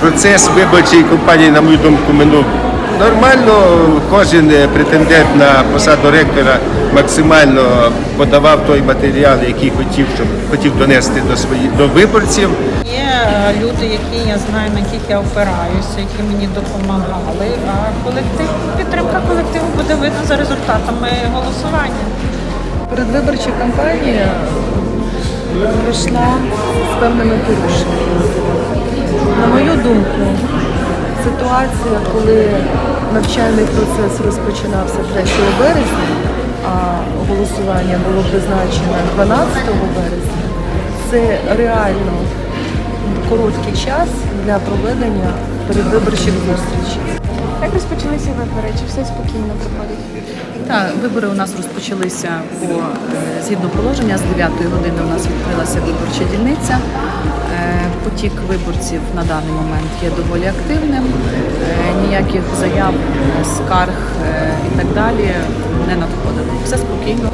Процес виборчої кампанії, на мою думку, минув нормально. Кожен е, претендент на посаду ректора максимально подавав той матеріал, який хотів, щоб хотів донести до своїх до виборців. Люди, які я знаю, на яких я опираюся, які мені допомагали. А колектив, підтримка колективу буде видно за результатами голосування. Передвиборча кампанія пройшла з певними порушеннями. На мою думку, ситуація, коли навчальний процес розпочинався 3 березня, а голосування було призначено 12 березня, це реально короткий час для проведення передвиборчих зустрічей. Як розпочалися вибори? Чи все спокійно проходить? Так, вибори у нас розпочалися по е, згідно положення. З 9 години у нас відкрилася виборча дільниця. Е, Потік виборців на даний момент є доволі активним. Е, Ніяких заяв, скарг і так далі не надходило. Все спокійно.